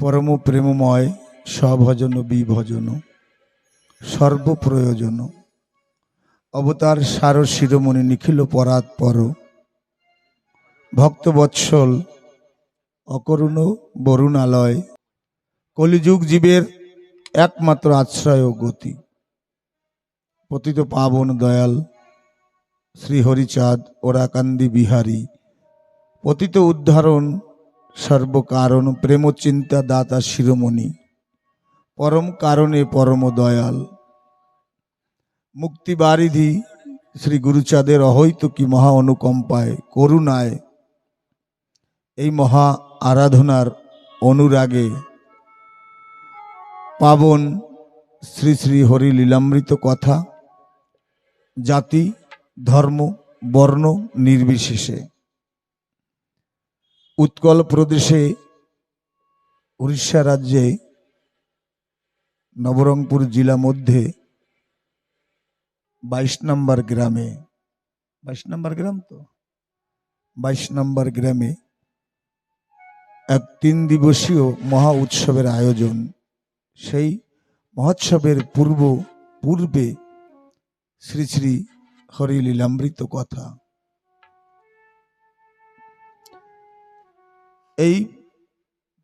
পরম প্রেমময়, স্বভজন বিভজন, সর্বপ্রয়োজন। অবতার সার শিরোমণি নিখিল পরাৎ পর। ভক্তবৎসল, অকরুণ বরুণালয়। কলিযুগ জীবের একমাত্র আশ্রয় ও গতি। পতিত পাবন দয়াল শ্রী হরিচাঁদ ওরাকান্দি বিহারী। পতিত উদ্ধারণ সর্বকারণ প্রেম চিন্তা দাতা শিরোমণি, পরম কারণে পরম দয়াল। মুক্তিবারিধি শ্রী গুরুচাঁদের অহৈতুকী মহা অনুকম্পায়, করুণায়। এই মহা আরাধনার অনুরাগে পাবন শ্রী শ্রী হরি লীলামৃত কথা, জাতি, ধর্ম, বর্ণ নির্বিশেষে। উৎকল প্রদেশে উড়িষ্যা রাজ্যে নবরঙ্গপুর জেলা মধ্যে বাইশ নম্বর গ্রামে, বাইশ নম্বর গ্রাম তো? বাইশ নম্বর গ্রামে এক তিন দিবসীয় মহা উৎসবের আয়োজন। সেই মহোৎসবের পূর্ব, পূর্বে শ্রী শ্রী হরি লীলামৃত কথা। এই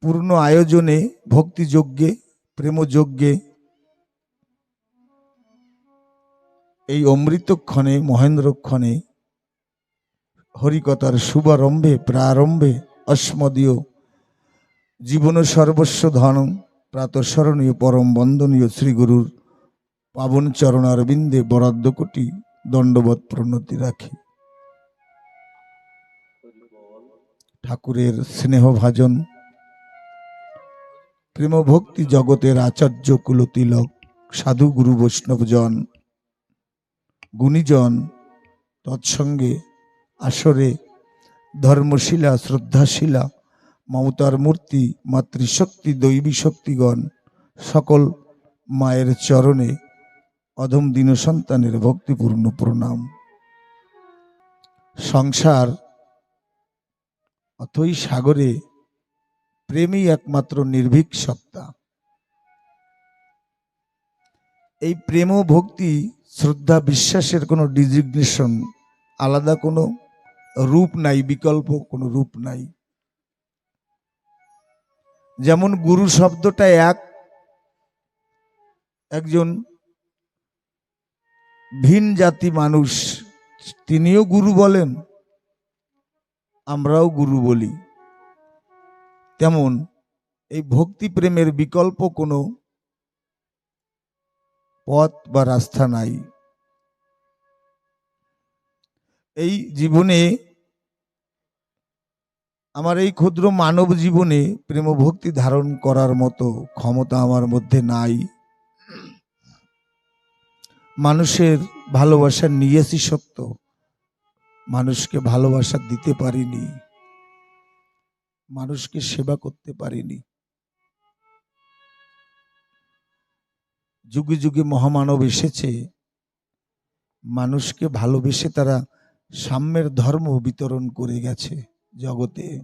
পূর্ণ আয়োজনে ভক্তিযজ্ঞে, প্রেমযজ্ঞে, এই অমৃতক্ষণে, মহেন্দ্রক্ষণে হরিকতার শুভারম্ভে, প্রারম্ভে অস্মদীয় জীবন সর্বস্ব ধন প্রাতঃস্মরণীয় পরম বন্দনীয় শ্রীগুরুর পাবন চরণারবিন্দে বরাদ্দ কোটি দণ্ডবত প্রণতি রাখি। ঠাকুরের স্নেহভাজন। প্রেম ভক্তি জগতের আচার্য কুলতিলক, সাধু গুরু বৈষ্ণবজন। গুণীজন তৎসঙ্গে আসরে ধর্মশিলা, শ্রদ্ধাশিলা, মমতার মূর্তি, মাতৃশক্তি, দৈবী শক্তিগণ, সকল মায়ের চরণে অধম দীন সন্তানের ভক্তিপূর্ণ প্রণাম। সংসার অথই সাগরে প্রেমই একমাত্র নির্ভীক সত্তা। এই প্রেম ভক্তি, শ্রদ্ধা, বিশ্বাসের কোনো ডিজিগনেশন আলাদা কোনো রূপ নাই, বিকল্প কোনো রূপ নাই। যেমন গুরু শব্দটা এক, একজন ভিন জাতি মানুষ, তিনিও গুরু বলেন। আমরাও গুরু বলি। তেমন এই ভক্তি প্রেমের বিকল্প কোনো পথ বা রাস্তা নাই। এই জীবনে, আমার এই ক্ষুদ্র মানব জীবনে প্রেম ভক্তি ধারণ করার মতো ক্ষমতা আমার মধ্যে নাই। মানুষের ভালোবাসা নিয়েছি সত্য। মানুষকে ভালোবাসা দিতে পারিনি। মানুষকে সেবা করতে পারিনি। যুগে যুগে মহামানব এসেছে। মানুষকে ভালোবেসে তারা সাম্যের ধর্ম বিতরণ করে গেছে জগতে।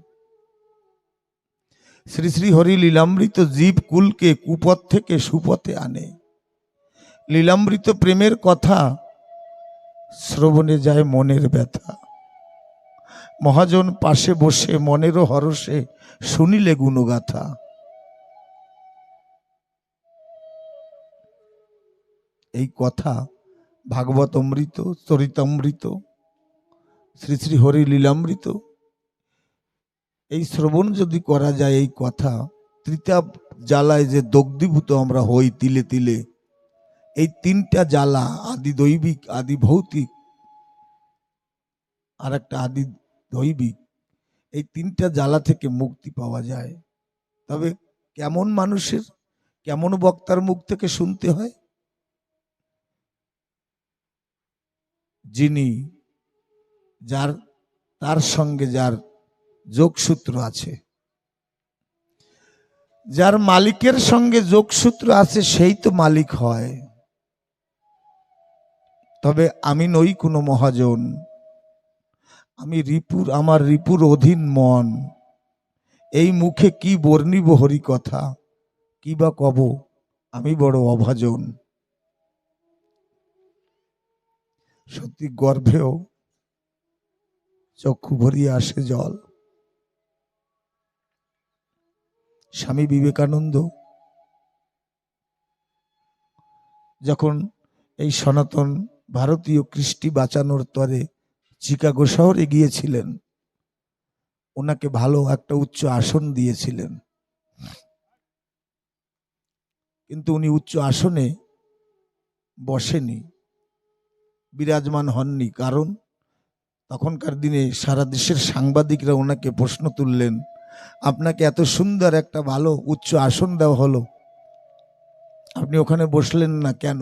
শ্রী শ্রী হরি লীলামৃত জীব কুলকে কুপথ থেকে সুপথে আনে। লীলামৃত প্রেমের কথা শ্রবণে যায় মনের ব্যথা। মহাজন পাশে বসে মনেরও হরসে শুনিলে গুণগাথা। এই কথা ভাগবত অমৃত, চরিতামৃত, শ্রী শ্রী হরি লীলামৃত। এই শ্রবণ যদি করা যায় এই কথা তৃতীয় জ্বালায় যে দগ্ধীভূত আমরা হই তিলে তিলে এই তিনটা জ্বালা, আদি দৈবিক, আদি ভৌতিক আর একটা আদি দৈবিক, এই তিনটা জ্বালা থেকে মুক্তি পাওয়া যায়। তবে কেমন মানুষের, কেমন বক্তার মুখ থেকে শুনতে হয়? যিনি যার, তার সঙ্গে যার যোগসূত্র আছে। যার মালিকের সঙ্গে যোগসূত্র আছে, সেই তো মালিক হয়। তবে আমি নই কোনো মহাজন। আমি রিপুর, আমার রিপুর অধীন মন। এই মুখে কি বর্ণিব হরি কথা কি বা কব? আমি বড় অভাজন। সত্যি গর্ভেও চক্ষু ভরিয়ে আসে জল। স্বামী বিবেকানন্দ যখন এই সনাতন ভারতীয় কৃষ্টি বাঁচানোর তরে চিকাগো শহরে গিয়েছিলেন ওনাকে ভালো একটা উচ্চ আসন দিয়েছিলেন। কিন্তু উনি উচ্চ আসনে বসেনি, বিরাজমান হননি। কারণ তখনকার দিনে সারা দেশের সাংবাদিকরা ওনাকে প্রশ্ন তুললেন, আপনাকে এত সুন্দর একটা ভালো উচ্চ আসন দেওয়া হলো, আপনি ওখানে বসলেন না কেন?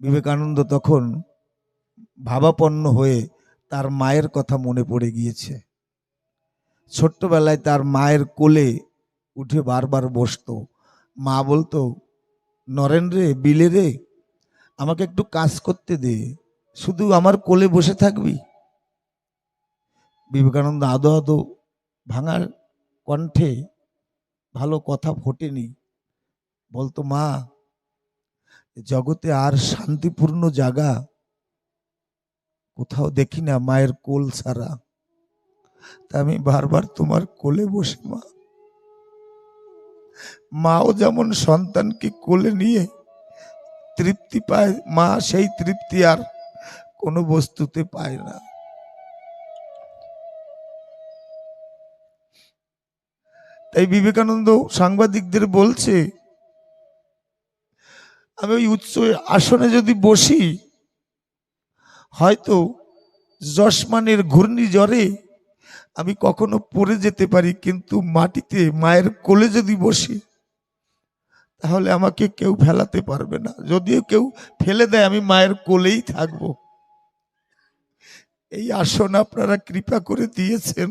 বিবেকানন্দ তখন ভাবাপন্ন হয়ে তার মায়ের কথা মনে পড়ে গিয়েছে। ছোট্টবেলায় তার মায়ের কোলে উঠে বারবার বসতো। মা বলতো, নরেন রে, বিলে রে, আমাকে একটু কাজ করতে দে, শুধু আমার কোলে বসে থাকবি? বিবেকানন্দ আদো আদো ভাঙার কণ্ঠে ভালো কথা ফোটেনি। বলতো, মা জগতে আর শান্তিপূর্ণ জায়গা কোথাও দেখি না মায়ের কোল ছাড়া। তা আমি বারবার তোমার কোলে বসে, মা। মাও যেমন সন্তানকে কোলে নিয়ে তৃপ্তি পায়, মা সেই তৃপ্তি আর কোনো বস্তুতে পায় না। তাই বিবেকানন্দ সাংবাদিকদের বলছে আমি ওই উচ্চ আসনে যদি বসি, হয়তো যশমানের ঘূর্ণিঝড়ে আমি কখনো পড়ে যেতে পারি, কিন্তু মাটিতে মায়ের কোলে যদি বসি, তাহলে আমাকে কেউ ফেলাতে পারবে না। যদিও কেউ ফেলে দেয়, আমি মায়ের কোলেই থাকব। এই আসন আপনারা কৃপা করে দিয়েছেন।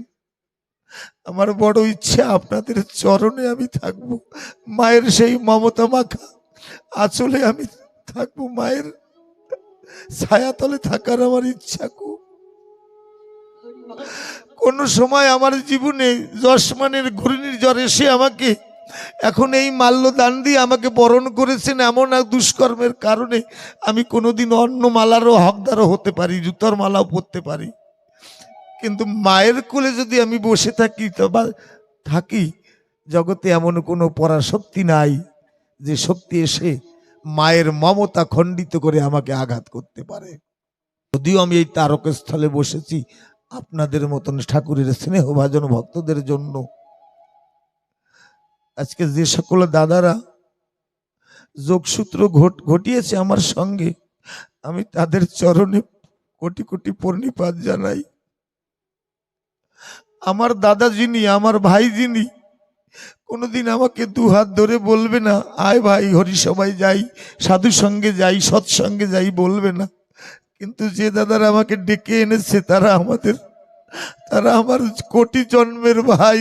আমার বড় ইচ্ছা, আপনাদের চরণে আমি থাকব। মায়ের সেই মমতা মাখা আচলে আমি থাকব মায়ের ছায়াতলে থাকার আমার ইচ্ছা খুব কোন সময় আমার জীবনে যশমানের ঘূর্ণির জ্বর এসে আমাকে এখন এই মাল্য দান দিয়ে আমাকে বরণ করেছেন এমন এক দুষ্কর্মের কারণে আমি কোনোদিন অন্য মালারও হকদারও হতে পারি, জুতোর মালাও পরতে পারি। কিন্তু মায়ের কোলে যদি আমি বসে থাকি তো বা থাকি, জগতে এমন কোনো পরাশক্তি নাই। যে শক্তি এসে মায়ের মমতা খণ্ডিত করে আমাকে আঘাত করতে পারে। যদিও আমি এই তারকস্থলে বসেছি আপনাদের মতন ঠাকুরের স্নেহভাজন ভক্তদের জন্য। আজকে যে সকল দাদারা যোগসূত্র ঘট ঘটিয়েছে আমার সঙ্গে, আমি তাদের চরণে কোটি কোটি পূর্ণিপাত জানাই। আমার দাদা যিনি, আমার ভাই যিনি কোনোদিন আমাকে দু হাত ধরে বলবে না, আয় ভাই হরি সবাই যাই সাধু সঙ্গে যাই, সৎসঙ্গে যাই, বলবে না। কিন্তু যে দাদারা আমাকে ডেকে এনেছে, তারা আমাদের, তারা আমার কোটি জন্মের ভাই,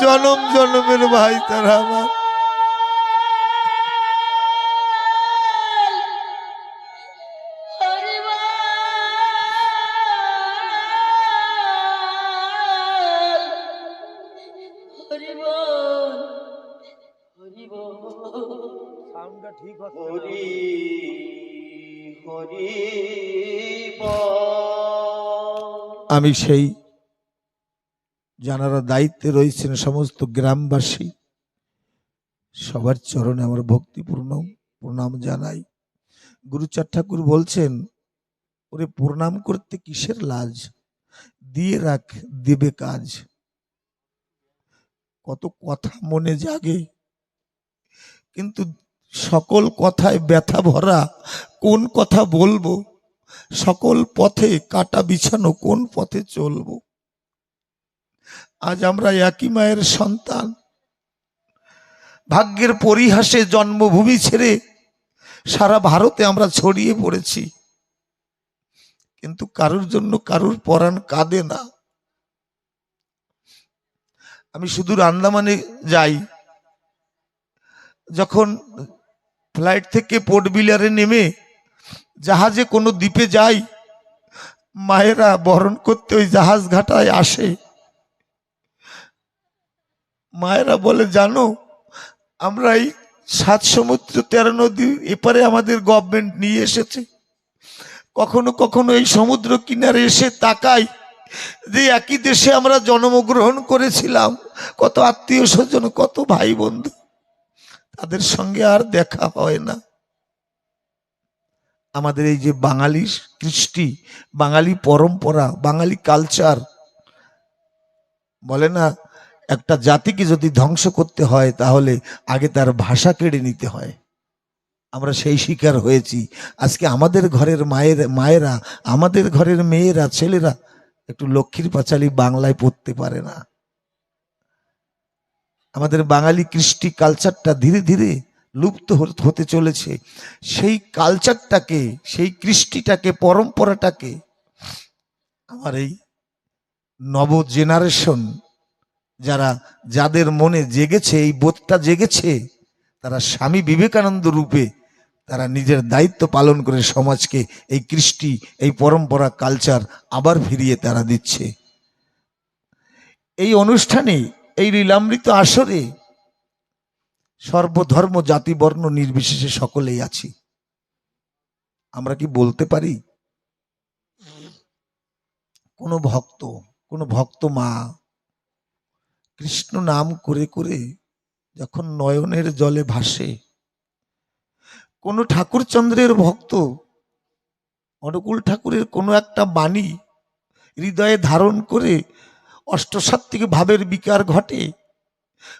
জনম জনমের ভাই, তারা আমার আমি সেই যারা দায়িত্বে রয়েছেন সমস্ত গ্রামবাসী। সবার চরণে আমার ভক্তিপূর্ণ প্রণাম জানাই। গুরুচার ঠাকুর বলছেন, ওরে প্রণাম করতে কিসের লাজ? দিয়ে রাখ, দেবে কাজ। কত কথা মনে জাগে, কিন্তু সকল কথায় ব্যথা ভরা কোন কথা বলব? সকল পথে কাটা বিছানো কোন পথে চলবো? আজ আমরা একই মায়ের সন্তান। ভাগ্যের পরিহাসে জন্মভূমি ছেড়ে সারা ভারতে আমরা ছড়িয়ে পড়েছি। কিন্তু কারোর জন্য কারোর পরাণ কাঁদে না। আমি সুদূর আন্দামানে যাই। যখন ফ্লাইট থেকে পোর্ট বিলারে নেমে জাহাজে কোনো দ্বীপে যাই, মায়েরা বরণ করতে ওই জাহাজ ঘাটায় আসে। মায়েরা বলে, জানো, আমরা এই সাত সমুদ্র, তেরো নদী এপারে আমাদের গভর্নমেন্ট নিয়ে এসেছে। কখনো কখনো এই সমুদ্র কিনারে এসে তাকাই যে একই দেশে আমরা জন্মগ্রহণ করেছিলাম। কত আত্মীয় স্বজন, কত ভাই বন্ধু, তাদের সঙ্গে আর দেখা হয় না। আমাদের এই যে বাঙালি কৃষ্টি বাঙালি পরম্পরা, বাঙালি কালচার বলে না, একটা জাতিকে যদি ধ্বংস করতে হয় তাহলে আগে তার ভাষা কেড়ে নিতে হয়। আমরা সেই শিকার হয়েছি। আজকে আমাদের ঘরের মায়ের, মায়েরা, আমাদের ঘরের মেয়েরা, ছেলেরা একটু লক্ষ্মীর পাঁচালি বাংলায় পড়তে পারে না। আমাদের বাঙালি কৃষ্টি কালচারটা ধীরে ধীরে লুপ্ত হতে চলেছে। সেই কালচারটাকে সেই কৃষ্টিটাকে, পরম্পরাটাকে আমার এই নব জেনারেশন যারা, যাদের মনে জেগেছে, এই বোধটা জেগেছে, তারা স্বামী বিবেকানন্দ রূপে তারা নিজের দায়িত্ব পালন করে সমাজকে এই কৃষ্টি, এই পরম্পরা কালচার আবার ফিরিয়ে তারা দিচ্ছে। এই অনুষ্ঠানে, এই লীলামৃত আসরে সর্বধর্ম জাতি বর্ণ নির্বিশেষে সকলেই আছি। আমরা কি বলতে পারি? কোনো ভক্ত কোনো ভক্ত মা, কৃষ্ণ নাম করে করে যখন নয়নের জলে ভাসে, কোনো ঠাকুরচন্দ্রের ভক্ত, অনুকূল ঠাকুরের কোনো একটা বাণী হৃদয়ে ধারণ করে অষ্টসাত্ত্বিক ভাবের বিকার ঘটে,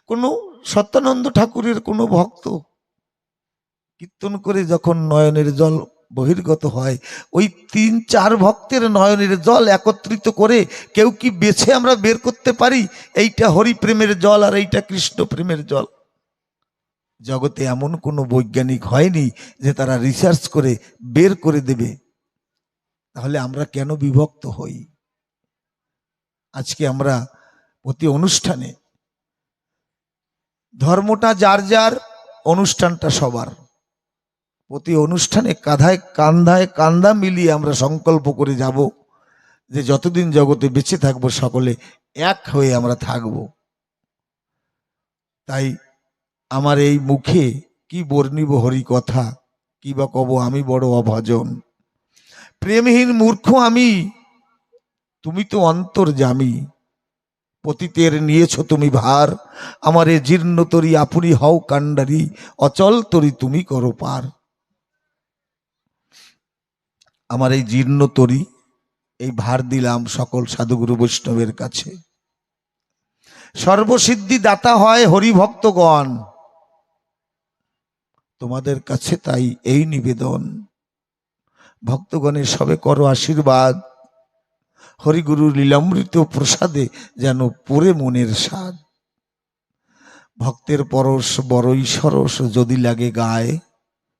কোনো সত্যানন্দ ঠাকুরের কোনো ভক্ত কীর্তন করে যখন নয়নের জল বহির্গত হয়, ওই তিন চার ভক্তের নয়নের জল একত্রিত করে কেউ কি বেছে আমরা বের করতে পারি? এইটা হরি প্রেমের জল আর এইটা কৃষ্ণ প্রেমের জল। জগতে এমন কোনো বৈজ্ঞানিক হয়নি যে তারা রিসার্চ করে বের করে দেবে। তাহলে আমরা কেন বিভক্ত হই? আজকে আমরা প্রতি অনুষ্ঠানে ধর্মটা যার যার, অনুষ্ঠানটা সবার। প্রতি অনুষ্ঠানে কাঁধায় কান্ধায় কান্দা মিলিয়ে আমরা সংকল্প করে যাব যে যতদিন জগতে বেঁচে থাকব সকলে এক হয়ে আমরা থাকব। তাই আমার এই মুখে কি বর্ণিব হরি কথা, কি বা কব আমি বড় অভাজন। প্রেমহীন মূর্খ আমি, তুমি তো অন্তর অন্তর্জামী পতিতের নিয়েছ তুমি ভার। আমারে জীর্ণ তরি আপনি হও কাণ্ডারি, অচল তরি তুমি করো পার। আমার এই জীর্ণ তরি, এই ভার দিলাম সকল সাধুগুরু বৈষ্ণবের কাছে। সর্বসিদ্ধি দাতা হয় হরিভক্তগণ। তোমাদের কাছে তাই এই নিবেদন। ভক্তগণের সবে করো আশীর্বাদ। হরিগুরুর লীলামৃত প্রসাদে যেন পরে মনের স্বাদ। ভক্তের পরশ বড়ই সরস, যদি লাগে গায়ে,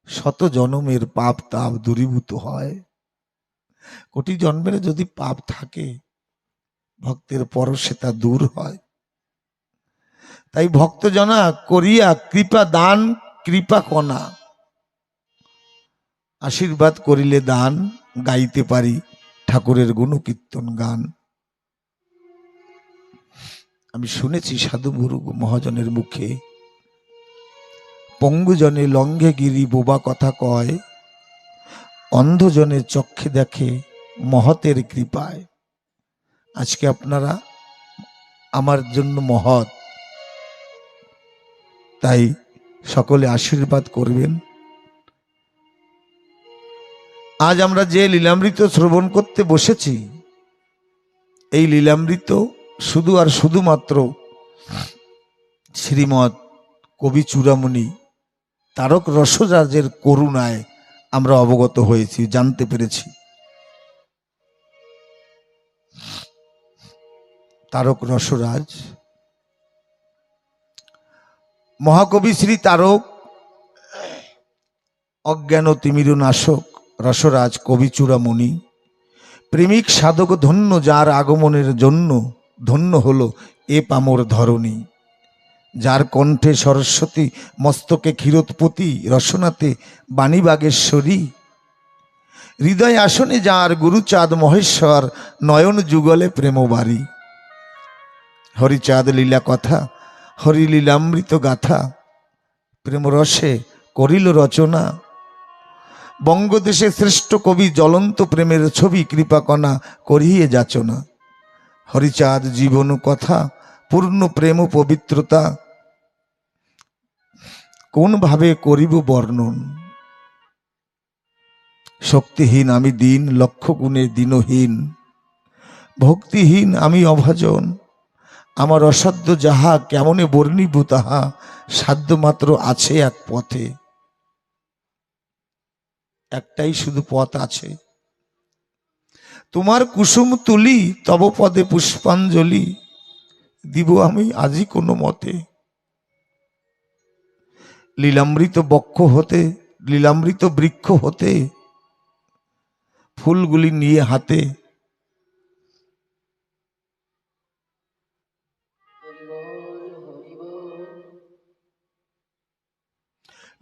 শত জনমের পাপ তাপ দূরীভূত হয়। কোটি জন্মের যদি পাপ থাকে, ভক্তের পরশে তা দূর হয়। তাই ভক্তজনা করিয়া কৃপা দান, কৃপা কণা আশীর্বাদ করিলে দান, গাইতে পারি ঠাকুরের গুণকীর্তন গান। আমি শুনেছি সাধু গুরু মহাজনের মুখে, পঙ্গুজনে লঙ্ঘে গিরি বোবা কথা কয় অন্ধজনের চক্ষে দেখে মহতের কৃপায়। আজকে আপনারা আমার জন্য মহৎ, তাই সকলে আশীর্বাদ করবেন। আজ আমরা যে লীলামৃত শ্রবণ করতে বসেছি, এই লীলামৃত শুধু আর শুধুমাত্র শ্রীমৎ কবি চূড়ামণি তারক রসরাজের করুণায় আমরা অবগত হয়েছি, জানতে পেরেছি। তারক রসরাজ, মহাকবি শ্রী তারক, অজ্ঞান তিমির নাশক রসরাজ কবি চূড়ামণি প্রেমিক সাধক ধন্য যার আগমনের জন্য ধন্য হল এ পামর ধরণী। যার কণ্ঠে সরস্বতী, মস্তকে ক্ষীরোৎপতি, রসনাতে বাণী বাগেশ্বরী হৃদয় আসনে যার গুরুচাঁদ মহেশ্বর, নয়ন যুগলে প্রেম বাড়ি হরিচাঁদ লীলা কথা, হরিলীলামৃত গাথা। প্রেমরসে করিল রচনা। বঙ্গদেশে শ্রেষ্ঠ কবি জ্বলন্ত প্রেমের ছবি কৃপাকণা করিয়ে যাচনা। হরিচাঁদ জীবন কথা, পূর্ণ প্রেম পবিত্রতা। কোন ভাবে করিব বর্ণন? শক্তিহীন আমি দিন, লক্ষ গুণে দিনহীন। ভক্তিহীন আমি অভাজন। আমার অসাধ্য যাহা, কেমনে বর্ণিব তাহা সাধ্য মাত্র আছে এক পথে। একটাই শুধু পথ আছে। তোমার কুসুম তুলি, তব পদে পুষ্পাঞ্জলি দিব আমি আজই কোনো মতে। লীলামৃত বক্ষ হতে, লীলামৃত বৃক্ষ হতে, ফুলগুলি নিয়ে হাতে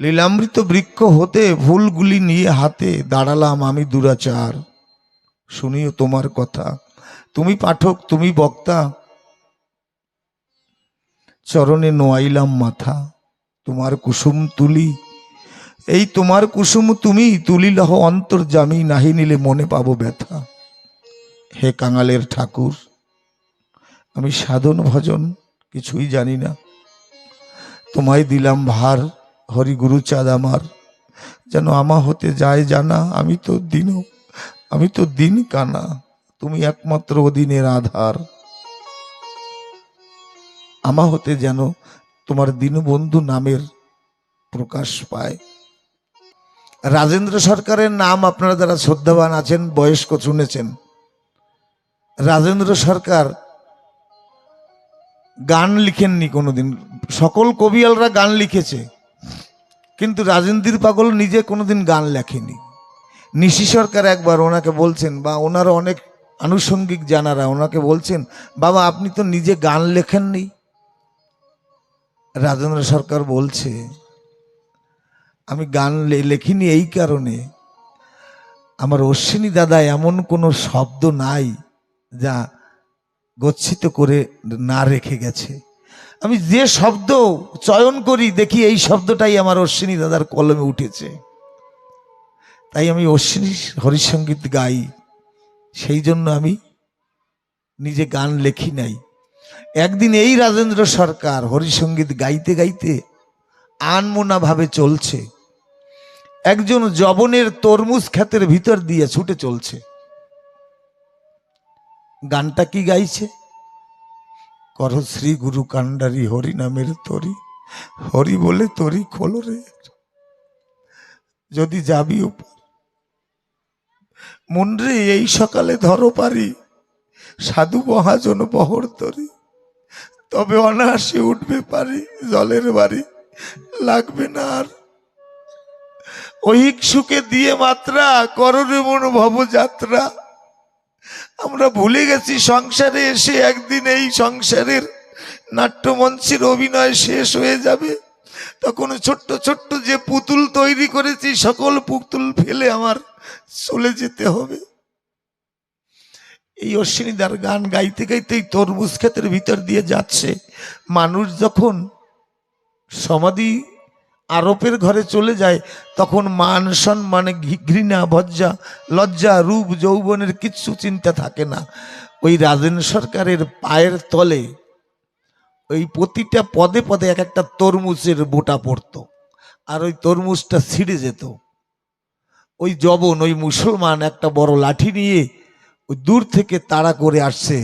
লীলামৃত বৃক্ষ হতে ফুলগুলি নিয়ে হাতে দাঁড়ালাম আমি দুরাচার। শুনিও তোমার কথা। তুমি পাঠক, তুমি বক্তা। চরণে নোয়াইলাম মাথা। তোমার কুসুম তুলি। এই তোমার কুসুম তুমি তুলিলহ অন্তর জামি, নাহি নিলে মনে পাবো ব্যথা। হে কাঙালের ঠাকুর, আমি সাধন ভজন কিছুই জানি না। তোমায় দিলাম ভার হরি গুরুচাঁদ আমার, যেন আমা হতে যায় জানা, আমি তো দিন, আমি তো দিন কানা, তুমি একমাত্র অদিনের আধার। আমা হতে যেন তোমার দীনবন্ধু নামের প্রকাশ পায়। রাজেন্দ্র সরকারের নাম আপনারা যারা শ্রদ্ধাবান আছেন, বয়স্ক শুনেছেন। রাজেন্দ্র সরকার গান লিখেননি কোনোদিন। সকল কবিয়ালরা গান লিখেছে। কিন্তু রাজেন্দ্র পাগল নিজে কোনোদিন গান লেখেনি। নিশি সরকার একবার ওনাকে বলছেন, বা ওনারা অনেক আনুষঙ্গিক জানারা ওনাকে বলছেন, বাবা, আপনি তো নিজে গান লেখেননি? রাজেন্দ্র সরকার বলছে, আমি গান লেখিনি এই কারণে। আমার অশ্বিনী দাদা এমন কোনো শব্দ নাই যা গচ্ছিত করে না রেখে গেছে। আমি যে শব্দ চয়ন করি, দেখি এই শব্দটাই আমার অশ্বিনী দাদার কলমে উঠেছে। তাই আমি অশ্বিনী হরিসঙ্গীত গাই। সেই জন্য আমি নিজে গান লেখি নাই। একদিন এই রাজেন্দ্র সরকার হরিসঙ্গীত গাইতে গাইতে আনমোনা ভাবে চলছে। একজন জবনের তরমুজ খ্যাতের ভিতর দিয়ে ছুটে চলছে। গানটা কি গাইছে? কর শ্রী গুরু কান্ডারি হরি নামের তরি। হরি বলে তরি খোলো রে। যদি যাবি উপর। মনরে এই সকালে ধরো পারি। সাধু মহাজন বহর তরি। তবে অনায়াসে উঠবে পারি, জলের বাড়ি। লাগবে না আর। ঐহিক সুখে দিয়ে মাত্রা কররে মন ভব যাত্রা। আমরা ভুলে গেছি সংসারে এসে একদিন এই সংসারের নাট্যমঞ্চের অভিনয় শেষ হয়ে যাবে। তখন ছোট্ট ছোট্ট যে পুতুল তৈরি করেছি, সকল পুতুল ফেলে আমার চলে যেতে হবে। এই অশ্বিনীদার গান গাইতে গাইতে এই তরমুজ ক্ষেতের ভিতর দিয়ে যাচ্ছে। মানুষ যখন সমাধি আরোপের ঘরে চলে যায়, তখন মান সম্মানে ঘৃণা, ভজ্জা, লজ্জা, রূপ, যৌবনের কিচ্ছু চিন্তা থাকে না। ওই রাজেন্দ্র সরকারের পায়ের তলে ওই প্রতিটা পদে পদে এক একটা তরমুজের বোটা পড়তো আর ওই তরমুজটা ছিঁড়ে যেত। ওই জবন ওই মুসলমান একটা বড় লাঠি নিয়ে ওই দূর থেকে তাড়া করে আসছে।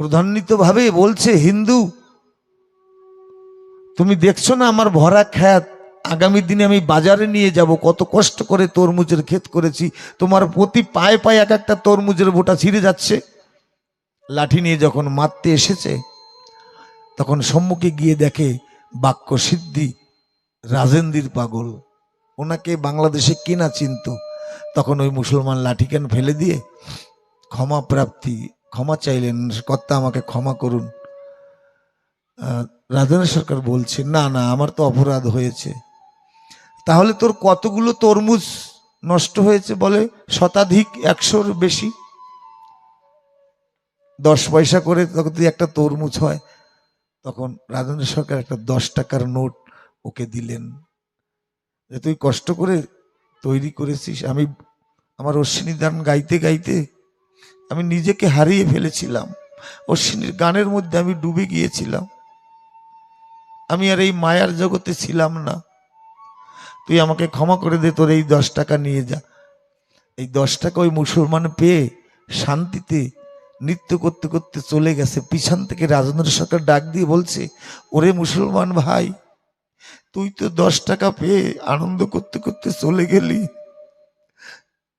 ক্রধান্বিত ভাবে বলছে, হিন্দু তুমি দেখছ না আমার ভরা খ্যাত? আগামী দিনে আমি বাজারে নিয়ে যাব। কত কষ্ট করে তরমুজের ক্ষেত করেছি। তোমার প্রতি পায়ে পায়ে এক একটা তরমুজের বোটা ছিঁড়ে যাচ্ছে। লাঠি নিয়ে যখন মারতে এসেছে, তখন সম্মুখে গিয়ে দেখে বাক্য সিদ্ধি, রাজেন্দ্রির পাগল। ওনাকে বাংলাদেশে কিনা চিনত? তখন ওই মুসলমান লাঠিকেন ফেলে দিয়ে ক্ষমা প্রাপ্তি, ক্ষমা চাইলেন। কর্তা, আমাকে ক্ষমা করুন। রাজেন্দ্র সরকার বলছে, না না, আমার তো অপরাধ হয়েছে। তাহলে তোর কতগুলো তরমুজ নষ্ট হয়েছে বলে? শতাধিক, একশোর বেশি। দশ পয়সা করে তখন যদি একটা তরমুজ হয়, তখন রাজেন্দ্র সরকার একটা দশ টাকার নোট ওকে দিলেন। যে তুই কষ্ট করে তৈরি করেছিস। আমি, আমার অশ্বিনী গান গাইতে গাইতে আমি নিজেকে হারিয়ে ফেলেছিলাম। অশ্বিনীর গানের মধ্যে আমি ডুবে গিয়েছিলাম। আমি আর এই মায়ার জগতে ছিলাম না। তুই আমাকে ক্ষমা করে দে, তোর এই দশ টাকা নিয়ে যা। এই দশ টাকা ওই মুসলমান পেয়ে শান্তিতে নৃত্য করতে করতে চলে গেছে। পিছন থেকে রাজেন্দ্র সরকার ডাক দিয়ে বলছে, ওরে মুসলমান ভাই, তুই তো দশ টাকা পেয়ে আনন্দ করতে করতে চলে গেলি।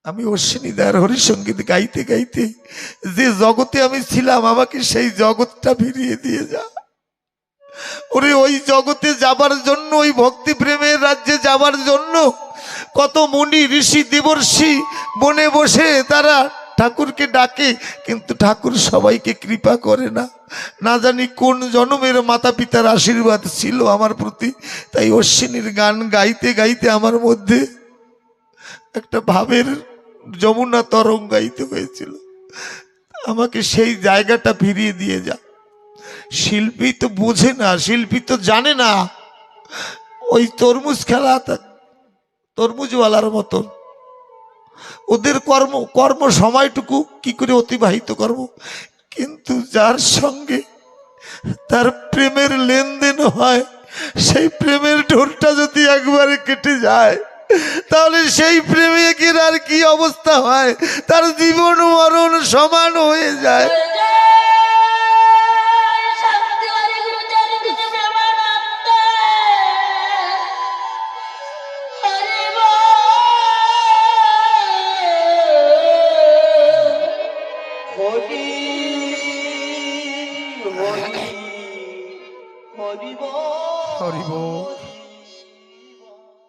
আমি অশ্বিনী দার হরিসঙ্গীত গাইতে গাইতে যে জগতে আমি ছিলাম, আমাকে সেই জগৎটা ফিরিয়ে দিয়ে যা। ওরে, ওই জগতে যাবার জন্য, ওই ভক্তি প্রেমের রাজ্যে যাবার জন্য কত মুনি, ঋষি, দেবর্ষি বনে বসে তারা ঠাকুরকে ডাকে, কিন্তু ঠাকুর সবাইকে কৃপা করে না। না জানি কোন জন্মের মাতা পিতার আশীর্বাদ ছিল আমার প্রতি, তাই অশ্বিনীর গান গাইতে গাইতে আমার মধ্যে একটা ভাবের যমুনা তরঙ্গাইতে হয়েছিল। আমাকে সেই জায়গাটা ফিরিয়ে দিয়ে যা। শিল্পী তো বোঝে না, শিল্পী তো জানে না। ওই তরমুজ খেলা তরমুজওয়ালার মতন। ওদের কর্ম কর্ম সময়টুকু কি করে অতিবাহিত করব? কিন্তু যার সঙ্গে তার প্রেমের লেনদেন হয়, সেই প্রেমের ঢোলটা যদি একবারে কেটে যায়, তাহলে সেই প্রেমিকের আর কি অবস্থা হয়? তার জীবন মরণ সমান হয়ে যায়।